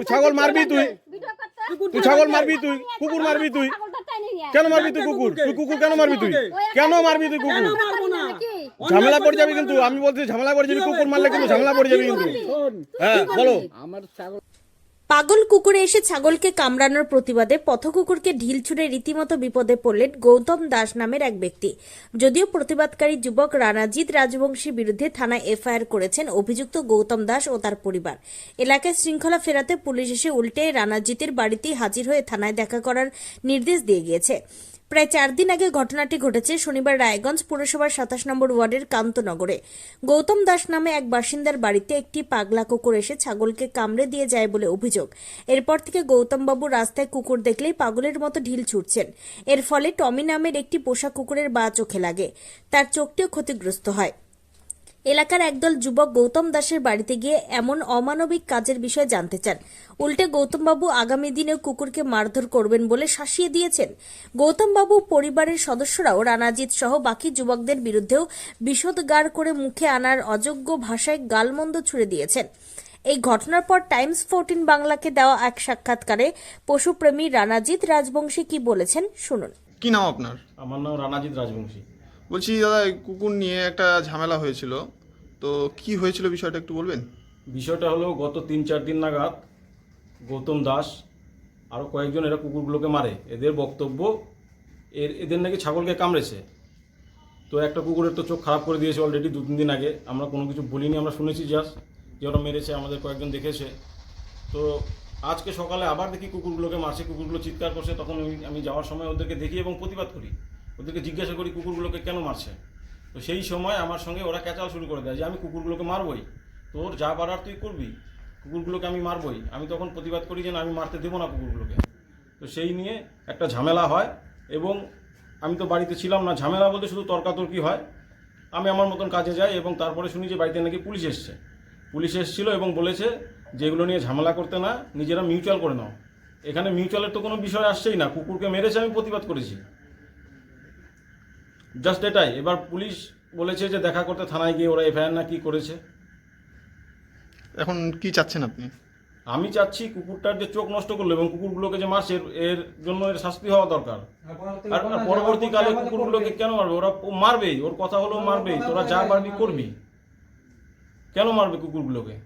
তুই ছাগল মারবি তুই। তুই ছাগল মারবি তুই কুকুর মারবি তুই। কেন মারবি তুই কুকুর? তুই কুকুর কেন মারবি তুই? কেন মারবি তুই কুকুর? ঝামেলা পড়ে যাবি কিন্তু আমি বলছি ঝামেলা পড়ে যাবি কুকুর মারলে কিন্তু ঝামেলা পড়ে যাবি কিন্তু। হ্যাঁ বলো। পাগল কুকুরে এসে ছাগলকে কামড়ানোর প্রতিবাদে পথকুকুরকে ঢিল ছুঁড়ে রীতিমতো বিপদে পড়লেন গৌতম দাস নামের এক ব্যক্তি। যদিও প্রতিবাদকারী যুবক রানাজিৎ রাজবংশীর বিরুদ্ধে থানায় এফআইআর করেছেন অভিযুক্ত গৌতম দাস ও তার পরিবার। এলাকায় শৃঙ্খলা ফেরাতে পুলিশ এসে উল্টে রানাজিতের বাড়িতেই হাজির হয়ে থানায় দেখা করার নির্দেশ দিয়ে গিয়েছে। প্রায় চার দিন আগে ঘটনাটি ঘটেছে শনিবার রায়গঞ্জ পুরসভার সাতাশ নম্বর ওয়ার্ডের কান্তনগরে। গৌতম দাস নামে এক বাসিন্দার বাড়িতে একটি পাগলা কুকুর এসে ছাগলকে কামড়ে দিয়ে যায় বলে অভিযোগ। এরপর থেকে গৌতমবাবু রাস্তায় কুকুর দেখলেই পাগলের মতো ঢিল ছুটছেন। এর ফলে টমি নামের একটি পোষা কুকুরের বা চোখে লাগে। তার চোখটিও ক্ষতিগ্রস্ত হয়। এলাকার একদল যুবক গৌতম দাসের বাড়িতে গিয়ে এমন অমানবিক কাজের বিষয়ে জানতে চান। উল্টে গৌতমবাবু আগামী দিনেও কুকুরকে মারধর করবেন বলে শাসিয়ে দিয়েছেন। গৌতমবাবু পরিবারের সদস্যরাও রানাজিৎ সহ বাকি যুবকদের বিরুদ্ধেও বিষোদগার করে মুখে আনার অযোগ্য ভাষায় গালমন্দ ছুড়ে দিয়েছেন। এই ঘটনার পর টাইমস ফোরটিন বাংলাকে দেওয়া এক সাক্ষাৎকারে পশুপ্রেমী রানাজিৎ রাজবংশী কি বলেছেন শুনুন। কি নাম আপনার? আমার নাম রানাজিৎ রাজবংশী। বলছি, দাদা কুকুর নিয়ে একটা ঝামেলা হয়েছিল। তো কি হয়েছিল বিষয়টা একটু বলবেন? বিষয়টা হলো, গত তিন চার দিন নাগাদ গৌতম দাস আরও কয়েকজন এরা কুকুরগুলোকে মারে। এদের বক্তব্য, এর, এদের নাকি ছাগলকে কামড়েছে। তো একটা কুকুরের তো চোখ খারাপ করে দিয়েছে অলরেডি দু তিন দিন আগে। আমরা কোনো কিছু বলিনি, আমরা শুনেছি জাস্ট যে ওরা মেরেছে, আমাদের কয়েকজন দেখেছে। তো আজকে সকালে আবার দেখি কুকুরগুলোকে মারছে, কুকুরগুলো চিৎকার করছে। তখন আমি যাওয়ার সময় ওদেরকে দেখি এবং প্রতিবাদ করি। ওদেরকে জিজ্ঞাসা করি, কুকুরগুলোকে কেন মারছে? তো সেই সময় আমার সঙ্গে ওরা ক্যাচাল শুরু করে দেয় যে, আমি কুকুরগুলোকে মারবই। তোর যা পারার তুই করবি। কুকুরগুলোকে আমি মারবই। আমি তখন প্রতিবাদ করি যে, না, আমি মারতে দেবো না কুকুরগুলোকে। তো সেই নিয়ে একটা ঝামেলা হয় এবং আমি তো বাড়িতে ছিলাম না। ঝামেলা বলতে শুধু তর্কাতর্কি হয়। আমি আমার মতন কাজে যাই এবং তারপরে শুনি যে, বাড়িতে নাকি পুলিশ এসছে। পুলিশ এসেছিল এবং বলেছে যে, এগুলো নিয়ে ঝামেলা করতে না, নিজেরা মিউচুয়াল করে নাও। এখানে মিউচুয়ালের তো কোনো বিষয় আসছেই না। কুকুরকে মেরেছে, আমি প্রতিবাদ করেছি। জাস্ট এটাই। এবার পুলিশ বলেছে যে দেখা করতে থানায় গিয়ে ওরা এফআইআর না কি করেছে। এখন কি চাচ্ছেন আপনি? আমি চাচ্ছি কুকুরটার যে চোখ নষ্ট করল এবং কুকুরগুলোকে যে মারছে এর- জন্য এর শাস্তি হওয়া দরকার। আর পরবর্তীকালে কুকুরগুলোকে কেন মারবে? ওরা মারবেই। ওর কথা হলো মারবেই। তোরা যা পারবি করবি। কেন মারবে কুকুরগুলোকে?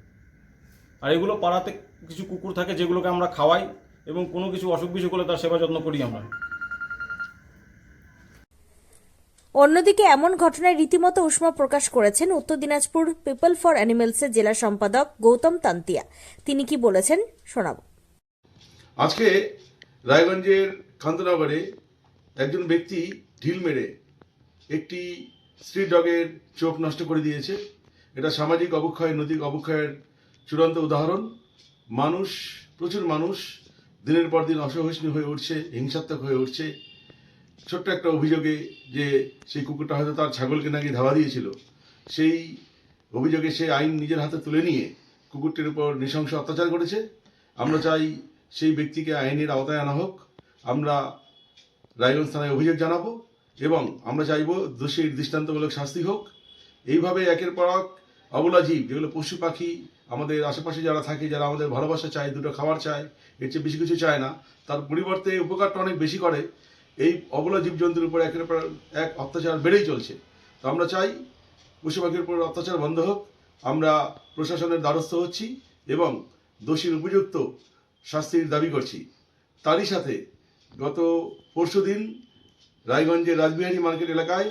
আর এগুলো পাড়াতে কিছু কুকুর থাকে যেগুলোকে আমরা খাওয়াই এবং কোনো কিছু অসুখ বিসুখ হলে তার সেবা যত্ন করি আমরা। অন্যদিকে এমন ঘটনায় রীতিমতো উষ্মা প্রকাশ করেছেন উত্তর দিনাজপুর পিপল ফর অ্যানিমেলসের জেলা সম্পাদক গৌতম তান্তিয়া। তিনি কি বলেছেন, শোনাব। আজকে রায়গঞ্জের কান্তনগরে একজন ব্যক্তি ঢিল মেরে একটি স্ট্রিট ডগের চোখ নষ্ট করে দিয়েছে। এটা সামাজিক অবক্ষয়, নৈতিক অবক্ষয়ের চূড়ান্ত উদাহরণ। মানুষ, প্রচুর মানুষ দিনের পর দিন অসহিষ্ণু হয়ে উঠছে, হিংসাত্মক হয়ে উঠছে। ছোট্ট একটা অভিযোগে যে সেই কুকুরটা হয়তো তার ছাগলকে নাকি ধাওয়া দিয়েছিল, সেই অভিযোগে সে আইন নিজের হাতে তুলে নিয়ে কুকুরটির উপর নৃশংস অত্যাচার করেছে। আমরা চাই সেই ব্যক্তিকে আইনের আওতায় আনা হোক। আমরা রায়গঞ্জ থানায় অভিযোগ জানাব এবং আমরা চাইব দোষীর দৃষ্টান্তমূলক শাস্তি হোক। এইভাবে একের পর এক অবলা জীব, যেগুলো পশু পাখি, আমাদের আশেপাশে যারা থাকে, যারা আমাদের ভালোবাসা চায়, দুটো খাবার চায়, এর চেয়ে বেশি কিছু চায় না, তার পরিবর্তে উপকারটা অনেক বেশি করে। এই অবলা জীবজন্তুর উপর একের পর এক অত্যাচার বেড়েই চলছে। তো আমরা চাই পশু পাখির উপর অত্যাচার বন্ধ হোক, আমরা প্রশাসনের দ্বারস্থ হচ্ছি এবং দোষীর উপযুক্ত শাস্তির দাবি করছি। তারই সাথে গত পরশুদিন রায়গঞ্জের রাজবিহারী মার্কেট এলাকায়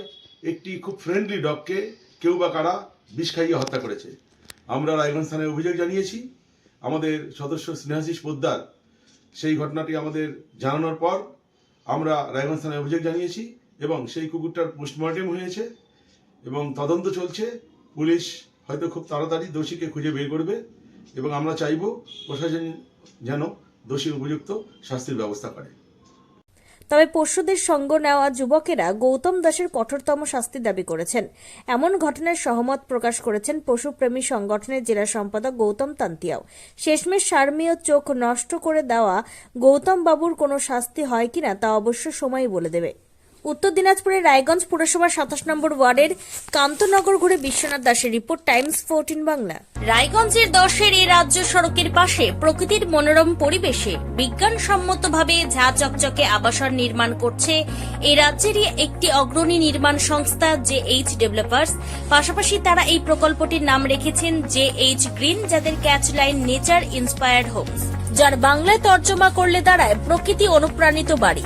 একটি খুব ফ্রেন্ডলি ডগকে কেউ বা কারা বিষ খাইয়ে হত্যা করেছে। আমরা রায়গঞ্জ থানায় অভিযোগ জানিয়েছি, আমাদের সদস্য স্নেহাশিস পোদ্দার সেই ঘটনাটি আমাদের জানানোর পর আমরা রায়গঞ্জ থানায় অভিযোগ জানিয়েছি এবং সেই কুকুরটার পোস্টমর্টেম হয়েছে এবং তদন্ত চলছে। পুলিশ হয়তো খুব তাড়াতাড়ি দোষীকে খুঁজে বের করবে এবং আমরা চাইব প্রশাসন যেন দোষী উপযুক্ত শাস্তির ব্যবস্থা করে। তবে পশুদের সঙ্গ নেওয়া যুবকেরা গৌতম দাসের কঠোরতম শাস্তি দাবি করেছেন। এমন ঘটনায় সহমত প্রকাশ করেছেন পশুপ্রেমী সংগঠনের জেলা সম্পাদক গৌতম তান্তিয়াও। শেষমেশ সার্মীয় চোখ নষ্ট করে দেওয়া গৌতম বাবুর কোনো শাস্তি হয় কিনা তা অবশ্য সময় বলে দেবে। উত্তর দিনাজপুরের রায়গঞ্জ পুরসভার সাতাশ নম্বর ওয়ার্ডের কান্তনগর ঘুরে বিশ্বনাথ দাসের রিপোর্ট, টাইমস ফোরটিন বাংলা। রায়গঞ্জের দশের এই রাজ্য সড়কের পাশে প্রকৃতির মনোরম পরিবেশে বিজ্ঞানসম্মতভাবে ঝা চকচকে আবাসন নির্মাণ করছে এই রাজ্যেরই একটি অগ্রণী নির্মাণ সংস্থা জে এইচ ডেভেলপার্স। পাশাপাশি তারা এই প্রকল্পটির নাম রেখেছেন জে এইচ গ্রিন, যাদের catch line nature inspired homes, যার বাংলায় তর্জমা করলে দাঁড়ায় প্রকৃতি অনুপ্রাণিত বাড়ি।